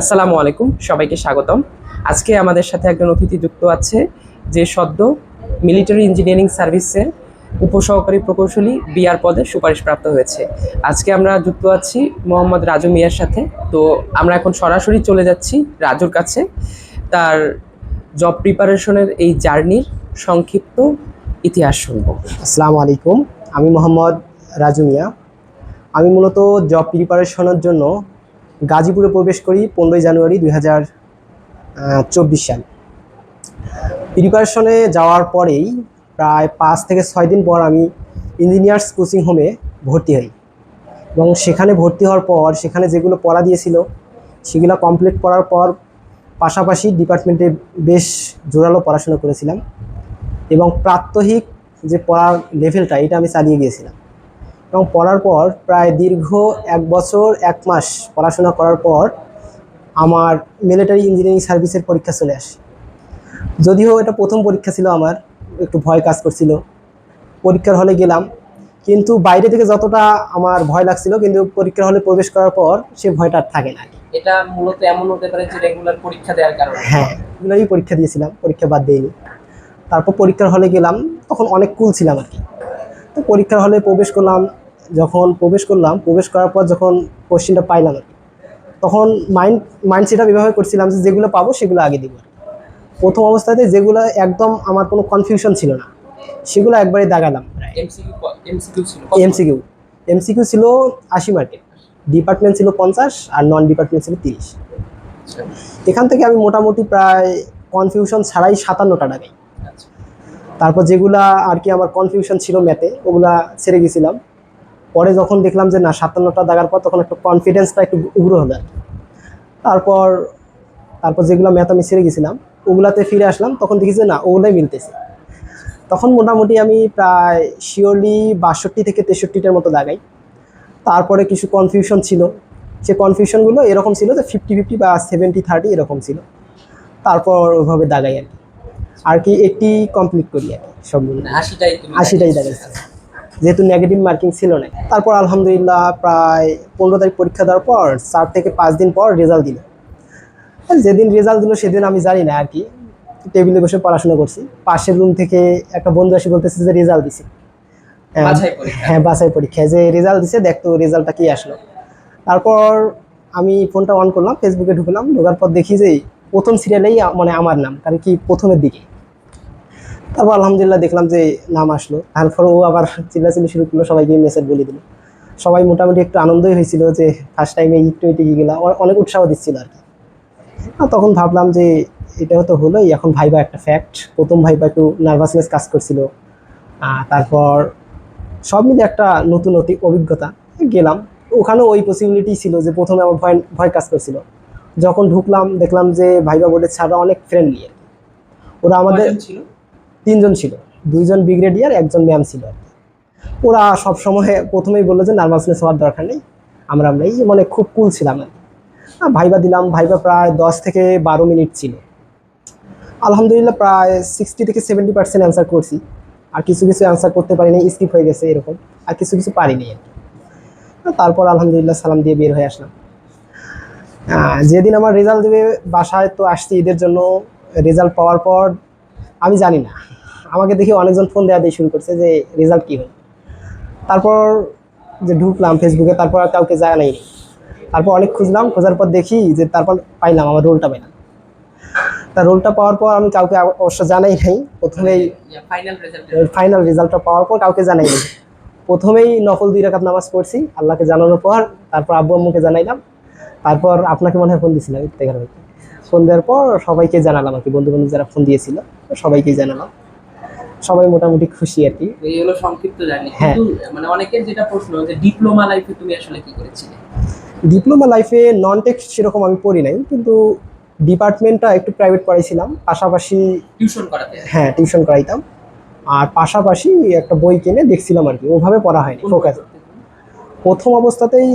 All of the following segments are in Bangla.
আসসালামু আলাইকুম, সবাইকে স্বাগতম। আজকে আমাদের সাথে একজন অতিথি যুক্ত আছে, যে সদ্য মিলিটারি ইঞ্জিনিয়ারিং সার্ভিসের উপসহকারী প্রকৌশলী বিআর পদে সুপারিশপ্রাপ্ত হয়েছে। আজকে আমরা যুক্ত আছি মোহাম্মদ রাজু মিয়ার সাথে। তো আমরা এখন সরাসরি চলে যাচ্ছি রাজুর কাছে। তার জব প্রিপারেশনের এই জার্নির সংক্ষিপ্ত ইতিহাস শুনব। আসসালামু আলাইকুম, আমি মোহাম্মদ রাজু মিয়া। আমি মূলত জব প্রিপারেশনের জন্য গাজীপুরে প্রবেশ করি পনেরোই জানুয়ারি দুই হাজার চব্বিশ সাল। প্রিপারেশনে যাওয়ার পরেই প্রায় পাঁচ থেকে ছয় দিন পর আমি ইঞ্জিনিয়ার্স কোচিং হোমে ভর্তি হই। এবং সেখানে ভর্তি হওয়ার পর, সেখানে যেগুলো পড়া দিয়েছিল, সেগুলো কমপ্লিট করার পর পাশাপাশি ডিপার্টমেন্টে বেশ জোরালো পড়াশোনা করেছিলাম। এবং প্রাত্যহিক যে পড়ার লেভেলটা এটা আমি চালিয়ে গিয়েছিলাম। এবং পড়ার পর প্রায় দীর্ঘ এক বছর এক মাস পড়াশোনা করার পর আমার মিলিটারি ইঞ্জিনিয়ারিং সার্ভিসের পরীক্ষা চলে আসে। যদিও এটা প্রথম পরীক্ষা ছিল আমার একটু ভয় কাজ করছিল। পরীক্ষার হলে গেলাম কিন্তু বাইরে থেকে যতটা আমার ভয় লাগছিল কিন্তু পরীক্ষার হলে প্রবেশ করার পর সে ভয়টা আর থাকে না। এটা মূলত এমন হতে পারে যে রেগুলার পরীক্ষা দেওয়ার কারণে? হ্যাঁ এগুলোই পরীক্ষা দিয়েছিলাম পরীক্ষা বাদ দিইনি। তারপর পরীক্ষার হলে গেলাম তখন অনেক কুল ছিলাম আর কি। তো পরীক্ষার হলে প্রবেশ করলাম যখন প্রবেশ করলাম প্রবেশ করার পর যখন কোশ্চেনটা পাইলাম আর তখন মাইন্ড মাইন্ড সেট এভাবে করছিলাম যে যেগুলো পাবো সেগুলো আগে দিব। প্রথম অবস্থাতে যেগুলো একদম আমার কোনো কনফিউশন ছিল না সেগুলো একবারে দাগালাম এমসিকিউ এমসিকিউ ছিল আশি মার্কের ডিপার্টমেন্ট ছিল পঞ্চাশ আর নন ডিপার্টমেন্ট ছিল তিরিশ। আচ্ছা, এখান থেকে আমি মোটামুটি প্রায় কনফিউশন ছাড়াই সাতান্নটা ডাকাই আচ্ছা। তারপর যেগুলা আর কি আমার কনফিউশন ছিল ম্যাথে ওগুলা ছেড়ে গেছিলাম। পরে যখন দেখলাম যে না সাতান্নটা দাগার পর তখন একটু কনফিডেন্সটা একটু উগ্র হলো আর তারপর তারপর যেগুলো ম্যাথ আমি ছেড়ে গেছিলাম ওগুলাতে ফিরে আসলাম তখন দেখি যে না ওগুলাই মিলতেছে। তখন মোটামুটি আমি প্রায় শিওরলি বাষট্টি থেকে তেষট্টিটার মতো দাগাই। তারপরে কিছু কনফিউশন ছিল। সে কনফিউশনগুলো এরকম ছিল যে ফিফটি ফিফটি বা সেভেন্টি থার্টি এরকম ছিল। তারপর ওইভাবে দাগাই আর কি। আর কি একটি কমপ্লিট করি আর কি সবগুলো। মানে আশিটাই আশিটাই দাগাইছি। যেহেতু নেগেটিভ মার্কিং ছিল না। তারপর আলহামদুলিল্লাহ প্রায় পনেরো তারিখ পরীক্ষা দেওয়ার পর চার থেকে পাঁচ দিন পর রেজাল্ট দিল। যেদিন রেজাল্ট দিল সেদিন আমি জানি না আর কি টেবিলে বসে পড়াশোনা করছি। পাশের রুম থেকে একটা বন্ধু এসে বলতেছে যে রেজাল্ট দিছে। হ্যাঁ, বাছাই পরীক্ষা। হ্যাঁ পরীক্ষায় যে রেজাল্ট দিছে দেখতো রেজাল্টটা কি আসলো। তারপর আমি ফোনটা অন করলাম ফেসবুকে ঢুকলাম। ঢোকার পর দেখি যে প্রথম সিরিয়ালেই মানে আমার নাম কারণ কি প্রথমের দিকে। তারপর আলহামদুলিল্লাহ দেখলাম যে নাম আসলো। তারপর ও আবার চিল্লাচিল্লি শুরু করল, সবাইকে মেসেজ বলে দিল। সবাই মোটামুটি একটু আনন্দই হয়েছিল যে ফার্স্ট টাইমে ইট টোয়েন্টি গেলাম। অনেক উৎসাহ দিচ্ছিল আর কি। তখন ভাবলাম যে এটা হয়তো হলোই, এখন ভাইবা একটা ফ্যাক্ট প্রথম ভাইবা একটু নার্ভাসনেস কাজ করছিল। তারপর সব মিলে একটা নতুন অতি- অভিজ্ঞতা। গেলাম। ওখানেও ওই পসিবিলিটি ছিল যে প্রথমে আমার ভয় ভয় কাজ করছিল। যখন ঢুকলাম, দেখলাম যে ভাইবা বোর্ডের ছাড়া অনেক ফ্রেন্ডলি ওরা আমাদের ছিল? তিনজন ছিল। দুইজন ব্রিগেডিয়ার একজন ম্যাম ছিল। ওরা সব সময় প্রথমেই বলল যে নার্ভাসনেস হওয়ার দরকার নেই। আমরা আমরা এই মানে খুব কুল ছিলাম আর। ভাইবা দিলাম। ভাইবা প্রায় দশ থেকে বারো মিনিট ছিল। আলহামদুলিল্লাহ প্রায় সিক্সটি থেকে সেভেন্টি পার্সেন্ট অ্যান্সার করছি। আর কিছু কিছু অ্যান্সার করতে পারিনি স্কিপ হয়ে গেছে এরকম। আর কিছু কিছু পারিনি। তারপর আলহামদুলিল্লাহ সালাম দিয়ে বের হয়ে আসলাম। যেদিন আমার রেজাল্ট দেবে বাসায় তো আসছি ঈদের জন্য। রেজাল্ট পাওয়ার পর আমি জানি না। আমাকে দেখে অনেকজন ফোন দেওয়া দিয়ে শুরু করছে যে রেজাল্ট কী হলো? তারপর যে ঢুকলাম ফেসবুকে তারপর আর কাউকে জানাই তারপর অনেক খুঁজলাম খোঁজার পর দেখি যে তারপর পাইলাম আমার রোলটা পাইলাম। তা রোলটা পাওয়ার পর আমি কাউকে অবশ্য জানাই নাই। প্রথমেই ফাইনাল ফাইনাল রেজাল্টটা পাওয়ার পর কাউকে জানাই নাই। প্রথমেই নফল দুই রাকাত নামাজ পড়ছি আল্লাহকে জানানোর পর তারপর আব্বু আম্মুকে জানাইলাম। তারপর আপনাকে মনে হয় ফোন দিয়েছিলাম ইফতেখার ভাইকে। ফোন দেওয়ার পর সবাইকে জানালাম আর কি বন্ধু বান্ধব যারা ফোন দিয়েছিল। সবাইকেই জানালাম। সবাই মোটামুটি খুশি আর কি। এই হলো সংক্ষিপ্ত জার্নি। হ্যাঁ। কিন্তু মানে অনেকের যেটা প্রশ্ন যে ডিপ্লোমা লাইফে তুমি আসলে কি করেছিলে? ডিপ্লোমা লাইফে নন টেক সেরকম আমি পড়ি নাই কিন্তু ডিপার্টমেন্টটা একটু প্রাইভেট পড়াইছিলাম পাশাপাশি টিউশন করাতে? হ্যাঁ টিউশন করাইতাম। আর পাশাপাশি একটা বই কিনে দেখছিলাম আর কি ওভাবে পড়া হয়নি ফোকাস প্রথম অবস্থাতেই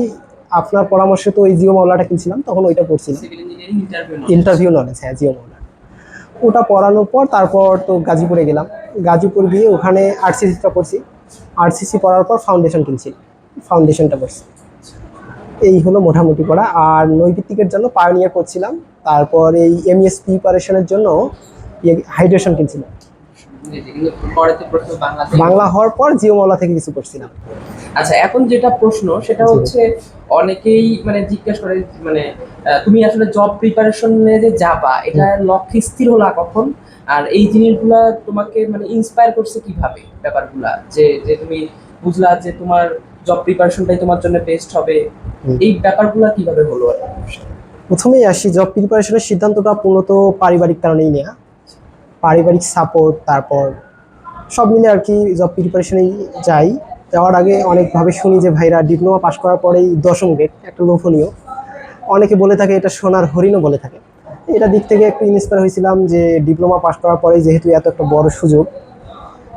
আপনার পরামর্শে তো ওই জিও মাওলাটা কিনছিলাম তখন ওইটা পড়ছিলাম। ইন্টারভিউ নলেজ হ্যাঁ জিও মামলা। ওটা পড়ানোর পর তারপর তো গাজীপুরে গেলাম। গাজীপুর গিয়ে ওখানে আরসিসিটা পড়ছি আরসিসি পড়ার পর ফাউন্ডেশন কিনছি। ফাউন্ডেশনটা করছি। এই হলো মোটামুটি পড়া। আর নৈবিত্তিকের জন্য পায়োনিয়ার করছিলাম। তারপর এই এম এমএস প্রিপারেশনের জন্য হাইড্রেশন কিনছিলাম। বাংলা হওয়ার পর জিও মাওলা থেকে কিছু করছিলাম। আচ্ছা এখন যেটা প্রশ্ন সেটা হচ্ছে অনেকেই মানে জিজ্ঞেস করে মানে তুমি আসলে জব প্রিপারেশনে যে যাবা এটা লক্ষ্যে স্থির হলা কখন? আর এই জিনিসগুলা তোমাকে মানে ইন্সপায়ার করছে কীভাবে ব্যাপারগুলা? যে যে তুমি বুঝলা যে তোমার জব প্রিপারেশনটাই তোমার জন্য বেস্ট হবে। এই ব্যাপারগুলা কীভাবে হলো? প্রথমেই আসি জব প্রিপারেশনের সিদ্ধান্তটা মূলত পারিবারিক কারণেই নেওয়া পারিবারিক সাপোর্ট তারপর সব মিলে আর কি জব প্রিপারেশনেই যাই। যাওয়ার আগে অনেকভাবে শুনি যে ভাইরা ডিপ্লোমা পাশ করার পরেই দশম গ্রেড একটা লোভনীয়। অনেকে বলে থাকে এটা সোনার হরিণও বলে থাকে। এটা দিক থেকে একটু ইন্সপায়ার হয়েছিলাম যে ডিপ্লোমা পাশ করার পরেই যেহেতু এত একটা বড় সুযোগ,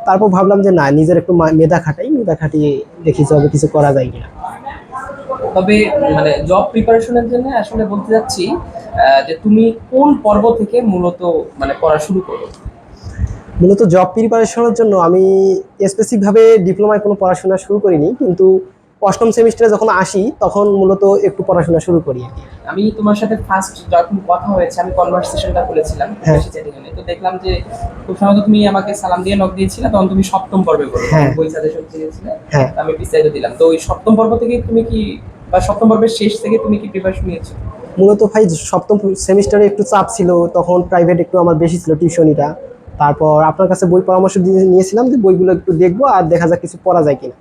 তারপর ভাবলাম যে না, নিজের একটু মেধা খাটাই, মেধা খাটিয়ে দেখি জবে কিছু করা যায় কিনা। তবে মানে জব প্রিপারেশনের জন্য আসলে বলতে যাচ্ছি যে তুমি কোন পর্ব থেকে মূলত মানে পড়া শুরু করো? মূলত জব প্রিপারেশনের জন্য আমি স্পেসিফিকভাবে ডিপ্লোমায় কোনো পড়াশোনা শুরু করিনি কিন্তু অষ্টম সেমিস্টারে যখন আসি তখন মূলত একটু পড়াশোনা শুরু করি আমি তোমার সাথে ফার্স্ট যখন কথা হয়েছে আমি কনভারসেশনটা করেছিলাম হ্যাঁ। তো দেখলাম যে খুব সম্ভবত তুমি আমাকে সালাম দিয়ে নক দিয়েছিলে তখন তুমি সপ্তম পর্বে করো হ্যাঁ। বই সাজেশন চেয়েছিলে হ্যাঁ। আমি বিস্তারিত দিলাম। তো ওই সপ্তম পর্ব থেকে তুমি কি বা সপ্তম পর্বের শেষ থেকে তুমি কি প্রিপারেশন নিয়েছো? মূলত ভাই সপ্তম সেমিস্টারে একটু চাপ ছিল তখন প্রাইভেট একটু আমার বেশি ছিল টিউশনিটা তারপর আপনার কাছে বই পরামর্শ দিয়ে নিয়েছিলাম যে বইগুলো একটু দেখব আর দেখা যাক কিছু পড়া যায় কিনা।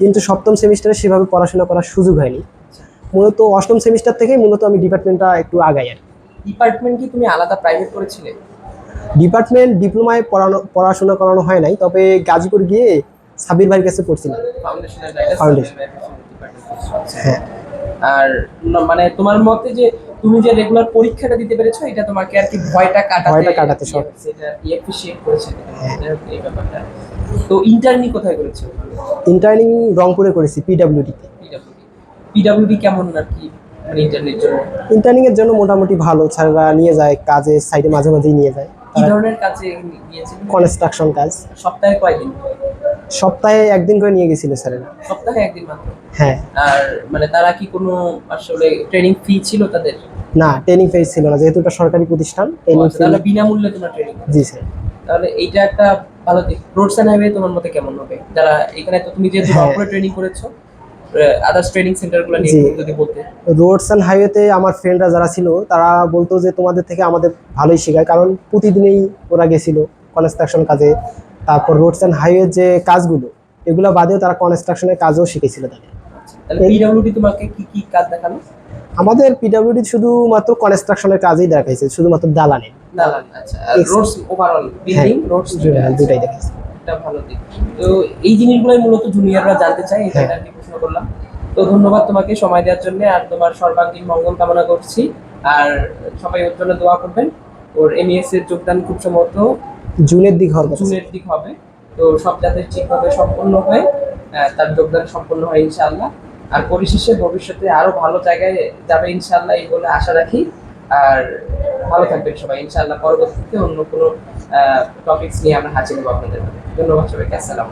কিন্তু সপ্তম সেমিস্টারে সেভাবে পড়াশোনা করার সুযোগ হয়নি। মূলত অষ্টম সেমিস্টার থেকেই মূলত আমি ডিপার্টমেন্টটা একটু আগাই আর। ডিপার্টমেন্ট কি তুমি আলাদা প্রাইভেট করেছিলে ডিপার্টমেন্ট ডিপ্লোমায় পড়ানো পড়াশোনা করানো হয় নাই তবে গাজীপুর গিয়ে সাবির ভাইয়ের কাছে পড়ছিলাম। Foundation। হ্যাঁ। আর মানে তোমার মতে যে তুমি যে রেগুলার পরীক্ষাটা দিতে পেরেছ এটা তোমাকে আর কি ভয়টা কাটাতে ভয়টা কাটাতে সব। সেটা এপ্রিশিয়েট করেছে। এটা হচ্ছে এই ব্যাপারটা। তো ইন্টারনি কোথায় করেছ? ইন্টার্নিং রংপুরে করেছি পিডব্লিউডি পিডব্লিউডি কেমন আর কি মানে জন্য? ইন্টার্নিং এর জন্য মোটামুটি ভালো স্যাররা নিয়ে যায় কাজে সাইডে মাঝে মাঝেই নিয়ে যায়। কি ধরনের কাজে গিয়েছিল কনস্ট্রাকশন কাজ। সপ্তাহে কয়দিন? সপ্তাহে একদিন করে নিয়ে গেছিল স্যারেরা। সপ্তাহে একদিন মাত্র? হ্যাঁ। আর মানে তারা কি কোনো আসলে ট্রেনিং ফি ছিল তাদের? না ট্রেনিং ফেজ ছিল না যেহেতু এটা সরকারি প্রতিষ্ঠান ট্রেনিং আচ্ছা, তাহলে বিনামূল্যে তোমার ট্রেনিং জি স্যার। তাহলে এইটা একটা ভালো দিক। রোডস এন্ড হাইওয়ে তোমার মতে কেমন হবে? যারা এখানে তো তুমি যেহেতু হ্যাঁ। রংপুরে ট্রেনিং করেছ আদার্স ট্রেনিং সেন্টারগুলো নিয়ে যদি বলতে। রোডস অ্যান্ড হাইওয়েতে আমার ফ্রেন্ডরা যারা ছিল তারা বলতো যে তোমাদের থেকে আমাদের ভালোই শেখায় কারণ প্রতিদিনই ওরা গেছিল কনস্ট্রাকশন কাজে। তারপর রোডস অ্যান্ড হাইওয়ে যে কাজগুলো এগুলো বাদেও তারা কনস্ট্রাকশনের কাজও শিখেছিল তাদের। তাহলে পিডব্লিউডি তোমাকে কি কি কাজ দেখাল? আমাদের পিডাব্লিউডি শুধুমাত্র কনস্ট্রাকশনের কাজই দেখাইছে শুধুমাত্র দালান। আচ্ছা. রোডস ওভারঅল বিল্ডিং রোডস দুটাই দেখাইছে। একটা ভালো দিক। তো এই জিনিসগুলোই মূলত জুনিয়ররা জানতে চায় এটা হ্যাঁ। আর প্রশ্ন করলাম। তো ধন্যবাদ তোমাকে সময় দেওয়ার জন্য আর তোমার সর্বাঙ্গীন মঙ্গল কামনা করছি। আর সবাই ওর জন্য দোয়া করবেন। ওর এমএস এর যোগদান খুব সম্ভবত জুনের দিক হবে জুনের দিক হবে। তো সব যাতে ঠিকভাবে সম্পন্ন হয় তার যোগদান সম্পন্ন হয় ইনশাআল্লাহ। আর পরিশেষে ভবিষ্যতে আরও ভালো জায়গায় যাবে ইনশাআল্লাহ এই বলে আশা রাখি। আর ভালো থাকবেন সবাই ইনশাআল্লাহ পরবর্তীতে অন্য কোনো টপিকস নিয়ে আমরা হাজির হব আপনাদের। ধন্যবাদ সবাইকে আসসালাম